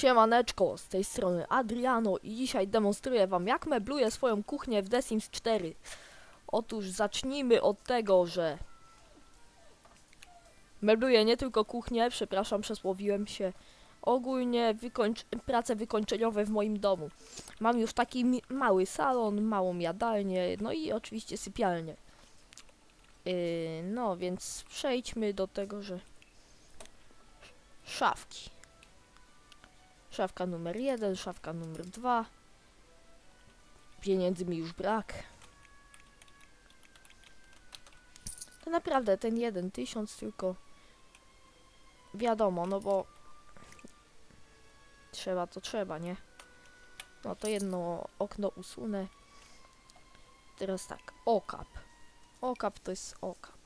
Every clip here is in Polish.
Siemaneczko, z tej strony Adriano i dzisiaj demonstruję wam jak mebluję swoją kuchnię w The Sims 4. Otóż zacznijmy od tego, że mebluję nie tylko kuchnię, przepraszam, przesłowiłem się, ogólnie wykończ prace wykończeniowe w moim domu. Mam już taki mały salon, małą jadalnię, no i oczywiście sypialnię. Yy, no więc przejdźmy do tego, że szafki. Szafka numer jeden, szafka numer dwa. Pieniędzy mi już brak. To naprawdę ten jeden tysiąc tylko. Wiadomo, no bo trzeba to trzeba, nie? No to jedno okno usunę. Teraz tak, okap. Okap to jest okap.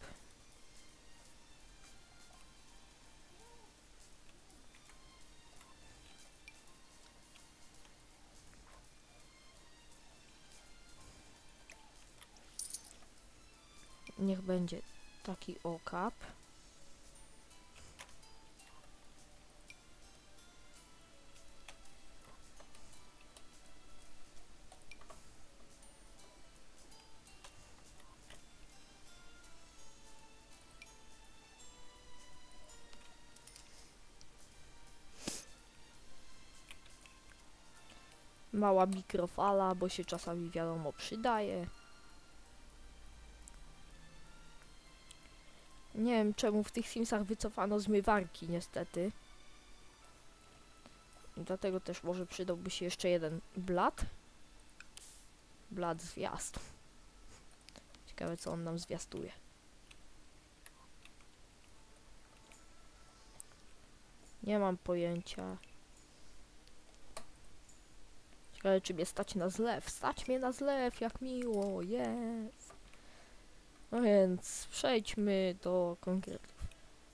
Niech będzie taki okap. Mała mikrofala, bo się czasami wiadomo przydaje. Nie wiem czemu w tych Simsach wycofano zmywarki niestety. Dlatego też może przydałby się jeszcze jeden blat. Blat zwiast. Ciekawe co on nam zwiastuje. Nie mam pojęcia. Ciekawe czy mnie stać na zlew. Stać mnie na zlew, jak miło, jest. No więc przejdźmy do konkretów.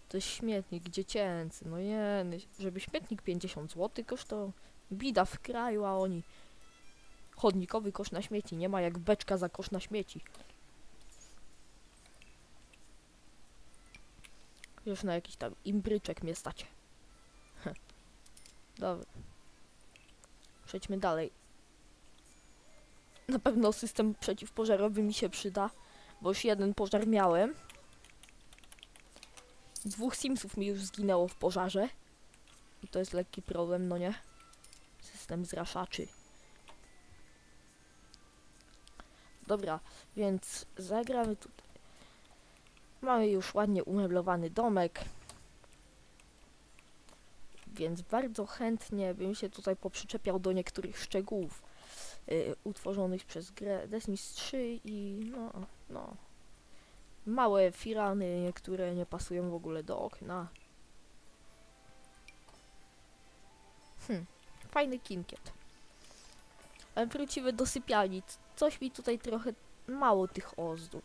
To jest śmietnik dziecięcy, no nie, żeby śmietnik 50 zł kosztował. Bida w kraju, a oni chodnikowy kosz na śmieci, nie ma jak beczka za kosz na śmieci. Już na jakiś tam imbryczek mnie stać. Dobra. Przejdźmy dalej. Na pewno system przeciwpożarowy mi się przyda bo już jeden pożar miałem. Dwóch Simsów mi już zginęło w pożarze. I to jest lekki problem, no nie? System zraszaczy. Dobra, więc zagramy tutaj. Mamy już ładnie umeblowany domek. Więc bardzo chętnie bym się tutaj poprzyczepiał do niektórych szczegółów y, utworzonych przez grę Sims 3 i no, no. Małe firany, które nie pasują w ogóle do okna. Hm, fajny kinkiet. Ale wrócimy do sypialni. Coś mi tutaj trochę mało tych ozdób.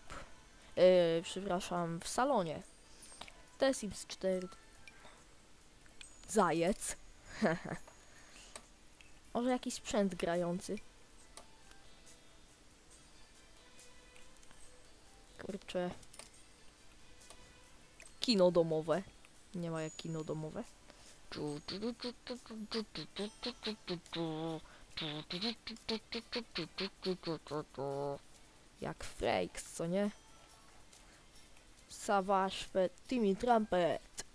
Yy, przepraszam, w salonie. The Sims 4. Zajec. Może jakiś sprzęt grający. Kurczę. Kino domowe. Nie ma jak kino domowe. Jak Frakes, co nie? Savage Timmy Trumpet.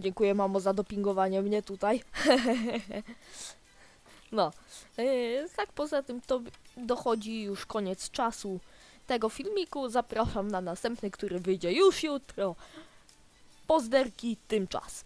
Dziękuję mamo za dopingowanie mnie tutaj. no. Yy, tak poza tym to dochodzi już koniec czasu tego filmiku. Zapraszam na następny, który wyjdzie już jutro. Pozderki tymczas.